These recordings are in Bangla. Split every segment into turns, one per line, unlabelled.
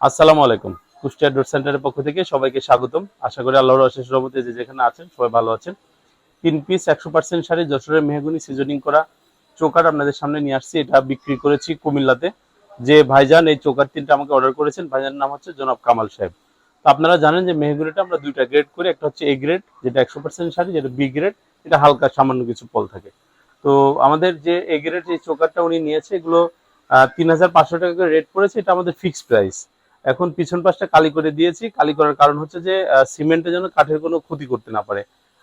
আসসালামু আলাইকুম। কুষ্টিয়া ডোর সেন্টারের পক্ষ থেকে সবাইকে স্বাগতম। আশা করি আল্লাহর অশেষ রহমতে যে যেখানে আছেন, সবাই ভালো আছেন। তিন পিস একশো পার্সেন্ট শাড়ি, যশোরের মেহগুনি সিজনিং করা চোকার আপনাদের সামনে নিয়ে আসছি। এটা বিক্রি করেছি কুমিল্লাতে। যে ভাইজান এই চোকার তিনটা আমাকে অর্ডার করেছেন, ভাইজানের নাম হচ্ছে জনাব কামাল সাহেব। তো আপনারা জানেন যে মেহগুনিটা আমরা দুইটা গ্রেড করি। একটা হচ্ছে এ গ্রেড যেটা একশো পার্সেন্ট শাড়ি, যেটা বি গ্রেড এটা হালকা সামান্য কিছু পল থাকে। তো আমাদের যে এ গ্রেড যে চোকারটা উনি নিয়েছে, এগুলো তিন হাজার পাঁচশো টাকা করে রেট পড়েছে। এটা আমাদের ফিক্সড প্রাইস এখন পিছন পাশটা কালি করে দিয়েছি। কালি করার কারণ হচ্ছে যে সিমেন্টের জন্য কাঠের কোনো ক্ষতি করতে না পারে।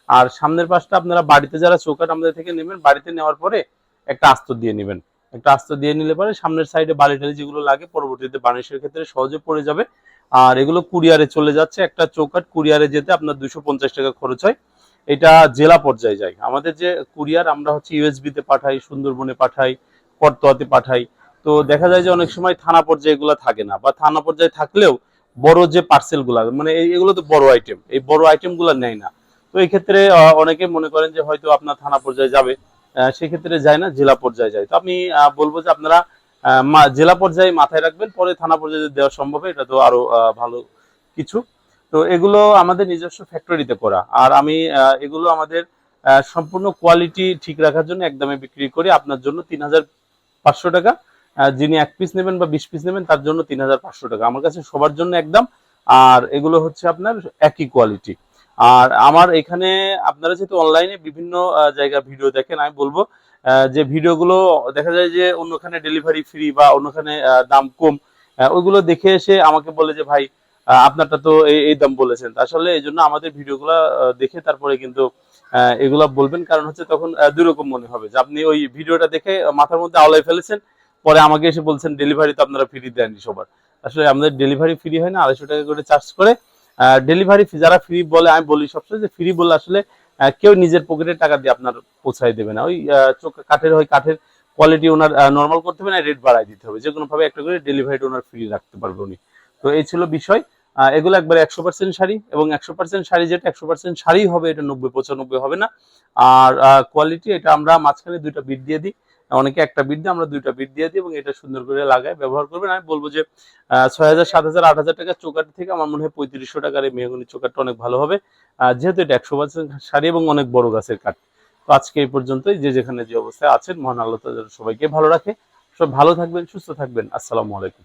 আর সামনের পাশটা আপনারা বাড়িতে যারা চৌকাট আমাদের থেকে নেবেন, বাড়িতে নেওয়ার পরে একটা আস্তর দিয়ে নেবেন। একটা আস্তর দিয়ে নিলে পরে সামনের সাইডে বালি টালি যেগুলো লাগে, পরবর্তীতে বানিশের ক্ষেত্রে সহজে পড়ে যাবে। আর এগুলো কুরিয়ারে চলে যাচ্ছে। একটা চৌকাট কুরিয়ারে যেতে আপনার দুশো টাকা খরচ হয়। এটা জেলা পর্যায়ে যায়। আমাদের যে কুরিয়ার আমরা হচ্ছে ইউএসবিতে পাঠাই, সুন্দরবনে পাঠাই, করতোয়াতে পাঠাই। তো দেখা যায় যে অনেক সময় থানা পর্যায়ে এগুলো থাকে না, বা থানা পর্যায়ে থাকলেও বড় যে পার্সেলগুলা মানে এগুলো তো বড় আইটেম এই বড় আইটেমগুলা নেয় না। তো এই ক্ষেত্রে অনেকে মনে করেন যে হয়তো আপনার থানা পর্যায়ে যাবে সেক্ষেত্রে যায় না, জেলা পর্যায়ে যায়। তো আমি বলব যে আপনারা জেলা পর্যায়ে মাথায় রাখবেন, পরে থানা পর্যায়ে দেওয়া সম্ভব এটা তো আরও ভালো কিছু। তো এগুলো আমাদের নিজস্ব ফ্যাক্টরিতে করা। আর আমি এগুলো আমাদের সম্পূর্ণ কোয়ালিটি ঠিক রাখার জন্য একদমে বিক্রি করি। আপনার জন্য তিন হাজার পাঁচশো টাকা। যিনি এক পিস নেবেন বা বিশ পিস নেবেন তার জন্য তিন হাজার পাঁচশো টাকা। আমার কাছে সবার জন্য একদম। আর এগুলো হচ্ছে আপনার একই কোয়ালিটি আর আমার এখানে আপনারা যেহেতু অনলাইনে বিভিন্ন আহ, জায়গার ভিডিও দেখেন আমি বলব যে ভিডিওগুলো দেখা যায় যে অন্যখানে ডেলিভারি ফ্রি বা অন্যখানে দাম কম ওইগুলো দেখে এসে আমাকে বলে যে ভাই আপনারটা তো এই দাম বলেছেন। আসলে এই জন্য আমাদের ভিডিওগুলো দেখে তারপরে কিন্তু এগুলা বলবেন। কারণ হচ্ছে তখন আহ, দুই রকম মনে হবে যে আপনি ওই ভিডিওটা দেখে মাথার মধ্যে আওলাই ফেলেছেন পরে আমাকে এসে বলছেন ডেলিভারি তো আপনারা ফ্রি দেননি সবার। আসলে আমাদের ডেলিভারি ফ্রি হয় না, আড়াইশো টাকা করে চার্জ করে। ডেলিভারি যারা ফ্রি বলে, আমি বলি সবসময় যে ফ্রি বললে আসলে কেউ নিজের পকেটের টাকা দিয়ে আপনার পৌঁছায় দেবে না। ওই চোখ, কাঠের হয় কাঠের কোয়ালিটি ওনার নর্মাল করতে হবে না রেট বাড়ায় দিতে হবে। যে কোনো ভাবে একটা করে ডেলিভারিটা ওনার ফ্রি রাখতে পারবে উনি। তো এই ছিল বিষয়। এগুলো একবারে একশো পার্সেন্ট শাড়ি এবং একশো পার্সেন্ট শাড়ি যেটা, একশো পার্সেন্ট শাড়ি হবে, এটা নব্বই, পঁচানব্বই হবে না। আর কোয়ালিটি এটা আমরা মাঝখানে দুইটা বিট দিয়ে দিই। অনেকে একটা বিট দিয়ে, আমরা দুইটা বিট দিয়ে দিই এবং এটা সুন্দর করে লাগায় ব্যবহার করবেন। আমি বলব যে ছয় হাজার সাত হাজার আট হাজার টাকার চোকাট থেকে আমার মনে হয় পঁয়ত্রিশশো টাকার এই মেহগুনি চোকাটটা অনেক ভালো হবে। যেহেতু এটা একশো পার্সেন্ট শাড়ি এবং অনেক বড় গাছের কাঠ। তো আজকে এই পর্যন্তই। যে যেখানে যে অবস্থায় আছেন, মহান আল্লাহ সবাইকে ভালো রাখে। সব ভালো থাকবেন, সুস্থ থাকবেন। আসসালামু আলাইকুম।